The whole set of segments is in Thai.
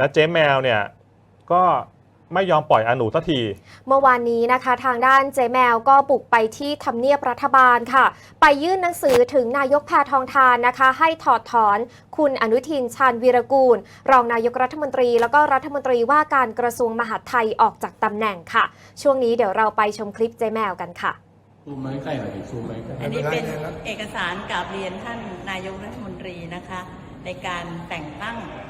และเจ๊แมวเนี่ยก็ไม่ยอมปล่อยอนุสักที เมื่อวานนี้นะคะ ทางด้านเจแมวก็บุกไปที่ทำเนียบรัฐบาลค่ะ ไปยื่นหนังสือถึงนายกแพทองทานนะคะ ให้ถอดถอนคุณอนุทินชาญวีรกูล รองนายกรัฐมนตรี แล้วก็รัฐมนตรีว่าการกระทรวงมหาดไทยออกจากตำแหน่งค่ะ ช่วงนี้เดี๋ยวเราไปชมคลิปเจแมวกันค่ะซูมไม้ใกล้หน่อยดิซูมไม้ใกล้อันนี้เป็นเอกสารกราบเรียนท่านนายกรัฐมนตรีนะคะ ในการแต่งตั้งเอ่อ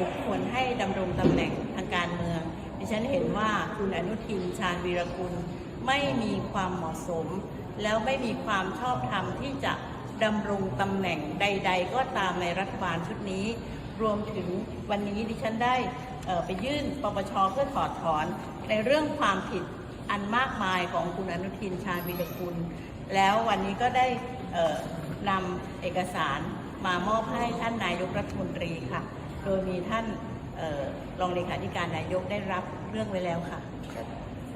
บุคคลให้ดำรงตำแหน่งทางการเมือง ดิฉันเห็นว่าคุณอนุทินชาญวีรกุลไม่มีความเหมาะสม แล้วไม่มีความชอบธรรมที่จะดำรงตำแหน่งใด ๆ ก็ตามในรัฐบาลชุดนี้ รวมถึงวันนี้ดิฉันได้ไปยื่นปปชเพื่อถอดถอน ในเรื่องความผิดอันมากมายของคุณอนุทินชาญวีรกุลแล้ววันนี้ก็ได้นำเอกสารมามอบให้ท่านนายกรัฐมนตรีค่ะ โดยมีท่านเอ่อรองเลขาธิการนายกได้รับเรื่องไว้แล้วค่ะครับ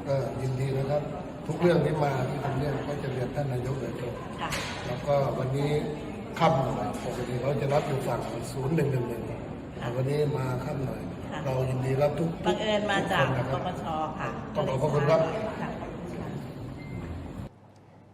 ก็ยินดีนะครับทุกเรื่องที่มาที่ทำเรื่องก็จะเรียนท่านนายกโดยตรงค่ะแล้วก็วันนี้ค่ำหน่อยปกติเราจะรับอยู่ฝั่งศูนย์หนึ่งหนึ่งหนึ่งวันนี้มาค่ำหน่อยค่ะเรายินดีรับทุกบังเอิญมาจากทุคนปนะคปรับชค่ะขอบขอบคุณครับค่ะ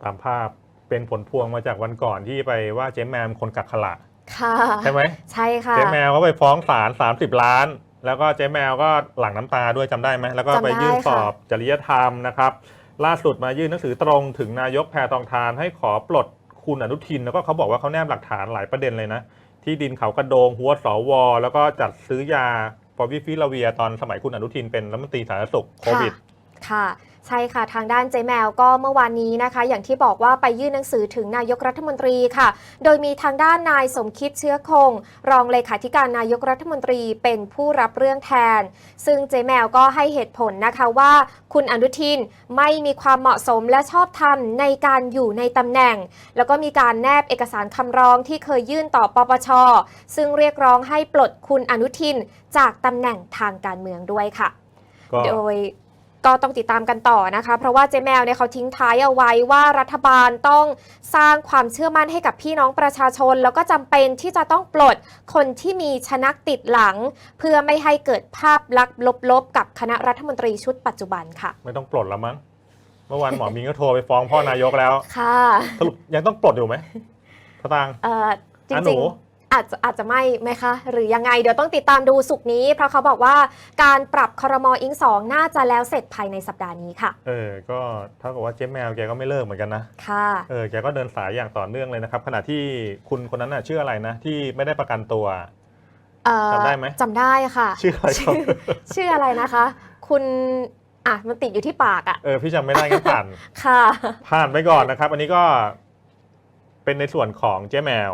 ตามภาพเป็นผลพวงมาจากวันก่อนที่ไปว่าเจ๊แมวเป็นคนกักขละ ค่ะใช่ไหมใช่ค่ะเจ๊แมวก็ไปฟ้องศาล30 ล้าน แล้วก็เจ๊แมวก็หลั่งน้ำตาด้วยจำได้ไหมแล้วก็ไปยื่นจำได้สค่ะอบจริยธรรมนะครับ ล่าสุดมายื่นหนังสือตรงถึงนายกแพทองทานให้ขอปลดคุณอนุทิน แล้วก็เขาบอกว่าเขาแนบหลักฐานหลายประเด็นเลยนะ ที่ดินเขากระโดงหัวสวแล้วก็จัดซื้อยาฟอวิฟิลาเวียตอนสมัยคุณอนุทินเป็นรัฐมนตรีสาธารณสุขโควิดค่ะ ใช่ค่ะทางด้านเจแมวก็เมื่อวานนี้นะคะ อย่างที่บอกว่าไปยื่นหนังสือถึงนายกรัฐมนตรีค่ะ โดยมีทางด้านนายสมคิดเชื้อคง รองเลขาธิการนายกรัฐมนตรีเป็นผู้รับเรื่องแทน ซึ่งเจแมวก็ให้เหตุผลนะคะว่า คุณอนุทินไม่มีความเหมาะสมและชอบธรรมในการอยู่ในตำแหน่ง แล้วก็มีการแนบเอกสารคำร้องที่เคยยื่นต่อปปช ซึ่งเรียกร้องให้ปลดคุณอนุทินจากตำแหน่งทางการเมืองด้วยค่ะก็โดย ก็ต้องติดตามกันต่อนะคะ เพราะว่าเจแมวเนี่ยเขาทิ้งท้ายเอาไว้ว่ารัฐบาลต้องสร้างความเชื่อมั่นให้กับพี่น้องประชาชน แล้วก็จำเป็นที่จะต้องปลดคนที่มีชนักติดหลัง เพื่อไม่ให้เกิดภาพลักษณ์ลบๆ กับคณะรัฐมนตรีชุดปัจจุบันค่ะ ไม่ต้องปลดแล้วมั้งเมื่อวานหมอมิงก็โทรไปฟ้องพ่อนายกแล้วค่ะสรุปยังต้องปลดอยู่ไหมสตางค์เอ่อจอะหนูริงๆ อาจจะอาจจะไม่ไหมคะ หรือยังไงเดี๋ยวต้องติดตามดูสุกร์นี้ เพราะเขาบอกว่าการปรับครมอิงสองน่าจะแล้วเสร็จภายในสัปดาห์นี้ค่ะ เออ ก็เท่ากับว่าเจ๊แมวแกก็ไม่เลิกเหมือนกันนะ ค่ะ เออ แกก็เดินสายอย่างต่อเนื่องเลยนะครับ ขณะที่คุณคนนั้นน่ะชื่ออะไรนะ ที่ไม่ได้ประกันตัวเอ่อจำได้ไหมจำได้ค่ะ ชื่ออะไรครับชื่อชื่ออะไรนะคะ คุณอะมันติดอยู่ที่ปากอะเออพี่จำไม่ได้งั้นผ่านค่ะ ผ่านไปก่อนนะครับ อันนี้ก็เป็นในส่วนของเจ๊แมว